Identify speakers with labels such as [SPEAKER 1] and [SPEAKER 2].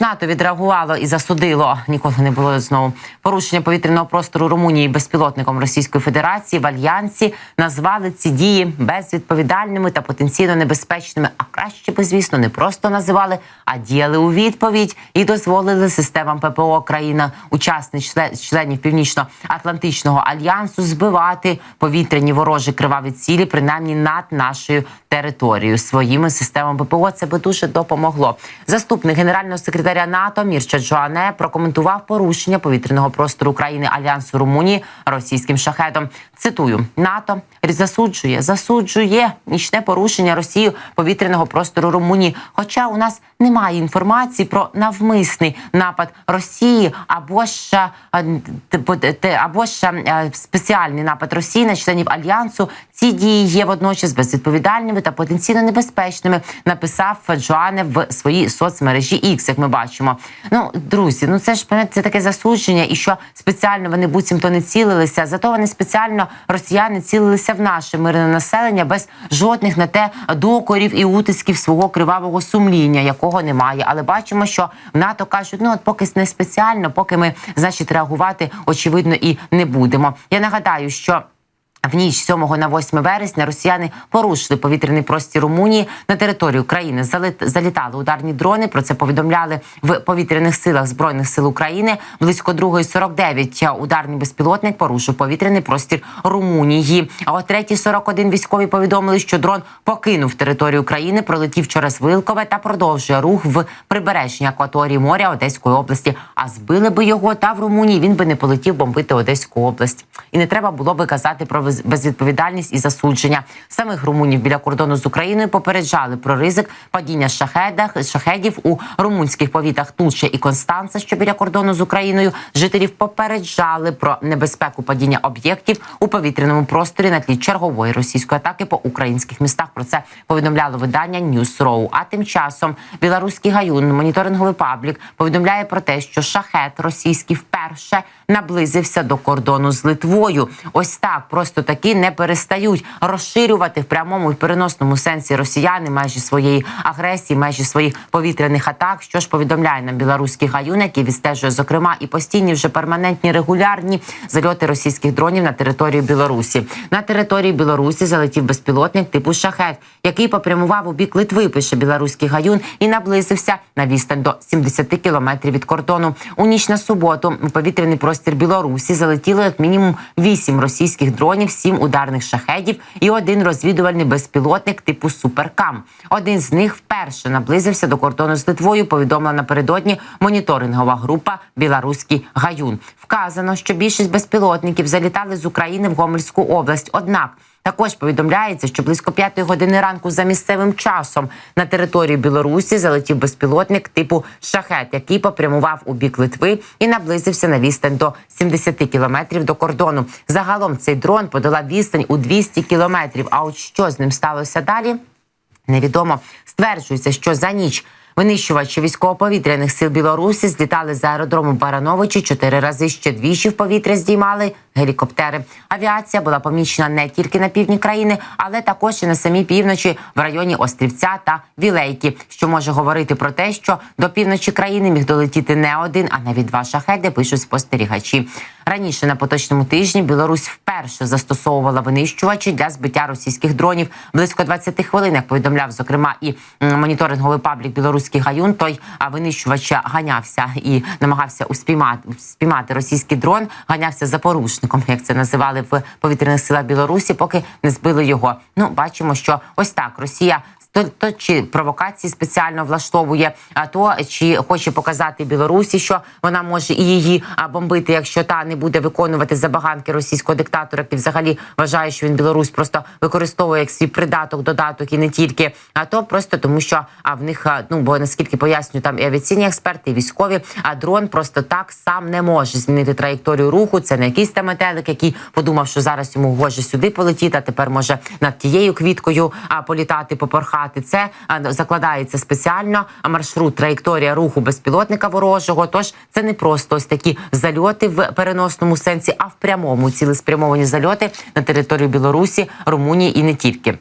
[SPEAKER 1] НАТО відреагувало і засудило ніколи не було знову порушення повітряного простору Румунії безпілотником Російської Федерації в альянсі. Назвали ці дії безвідповідальними та потенційно небезпечними. А краще би, звісно, не просто називали, а діяли у відповідь і дозволили системам ППО країна учасниць членів Північно-Атлантичного альянсу збивати повітряні ворожі криваві цілі, принаймні над нашою територією своїми системами ППО. Це би дуже допомогло. Заступник генерального секретаря НАТО Мірча Джоане прокоментував порушення повітряного простору України альянсу Румунії російським шахедом. Цитую НАТО засуджує, засуджує нічне порушення Росією повітряного простору Румунії. Хоча у нас немає інформації про навмисний напад Росії або ж або ж спеціальний напад Росії на членів альянсу. Ці дії є водночас безвідповідальними та потенційно небезпечними. Написав Джоане в своїй соцмережі X, як ми бачимо. Ну, друзі, ну це ж це таке засудження, і що спеціально вони буцімто не цілилися. Зато вони спеціально росіяни цілилися в наше мирне населення без жодних на те докорів і утисків свого кривавого сумління, якого немає. Але бачимо, що в НАТО кажуть, ну от поки не спеціально, поки ми значить реагувати очевидно і не будемо. Я нагадаю, що. В ніч 7 на 8 вересня росіяни порушили повітряний простір Румунії на територію країни. залітали ударні дрони. Про це повідомляли в повітряних силах збройних сил України. Близько 2.49 ударний безпілотник порушив повітряний простір Румунії. А о 3.41 військові повідомили, що дрон покинув територію країни, пролетів через Вилкове та продовжує рух в прибережній акваторії моря Одеської області. А збили би його та в Румунії він би не полетів бомбити Одеську область. І не треба було би казати про безвідповідальність і засудження. Самих румунів біля кордону з Україною попереджали про ризик падіння шахедах шахедів у румунських повітах Тулча і Констанца, що біля кордону з Україною жителів попереджали про небезпеку падіння об'єктів у повітряному просторі на тлі чергової російської атаки по українських містах. Про це повідомляло видання Newsrow. А тим часом білоруський гаюн моніторинговий паблік повідомляє про те, що шахет російський вперше наблизився до кордону з Литвою. Ось так просто таки не перестають розширювати в прямому і переносному сенсі росіяни межі своєї агресії, межі своїх повітряних атак. Що ж повідомляє нам білоруський гаюн, який відстежує зокрема і постійні вже перманентні регулярні зальоти російських дронів на територію Білорусі. На території Білорусі залетів безпілотник типу шахет, який попрямував у бік Литви. Пише білоруський гаюн і наблизився на відстань до 70 кілометрів від кордону. У ніч на суботу повітряний простір Білорусі залетіло як мінімум вісім російських дронів, сім ударних шахедів і один розвідувальний безпілотник типу Суперкам. Один з них вперше наблизився до кордону з Литвою. Повідомила напередодні моніторингова група Білоруський гаюн. Вказано, що більшість безпілотників залітали з України в Гомельську область. Однак також повідомляється, що близько п'ятої години ранку за місцевим часом на територію Білорусі залетів безпілотник типу шахет, який попрямував у бік Литви і наблизився на відстань до 70 кілометрів до кордону. Загалом цей дрон подала відстань у 200 кілометрів. А от що з ним сталося далі? Невідомо стверджується, що за ніч Винищувачі військово-повітряних сил Білорусі злітали з аеродрому Барановичі чотири рази ще двічі в повітря здіймали гелікоптери. Авіація була помічена не тільки на півдні країни, але також і на самій півночі в районі Острівця та Вілейки, що може говорити про те, що до півночі країни міг долетіти не один, а навіть два шахеди. Пишуть спостерігачі. Раніше на поточному тижні Білорусь вперше застосовувала винищувачі для збиття російських дронів близько 20 хвилин. Як повідомляв зокрема і моніторинговий паблік Білоруський гаюн. Той винищувач ганявся і намагався успіймати спіймати російський дрон. Ганявся за порушником, як це називали в повітряних силах Білорусі, поки не збили його. Ну бачимо, що ось так Росія то, то чи провокації спеціально влаштовує, а то чи хоче показати Білорусі, що вона може і її бомбити, якщо та не буде виконувати забаганки російського диктатора, який взагалі вважає, що він Білорусь просто використовує як свій придаток, додаток і не тільки, а то просто тому, що а в них ну бо наскільки пояснюю, там і авіаційні експерти, і військові, а дрон просто так сам не може змінити траєкторію руху. Це не якийсь там метелик, який подумав, що зараз йому може сюди полетіти, а тепер може над тією квіткою а політати, попорхати працювати. Це закладається спеціально маршрут, траєкторія руху безпілотника ворожого. Тож це не просто ось такі зальоти в переносному сенсі, а в прямому цілеспрямовані зальоти на територію Білорусі, Румунії і не тільки.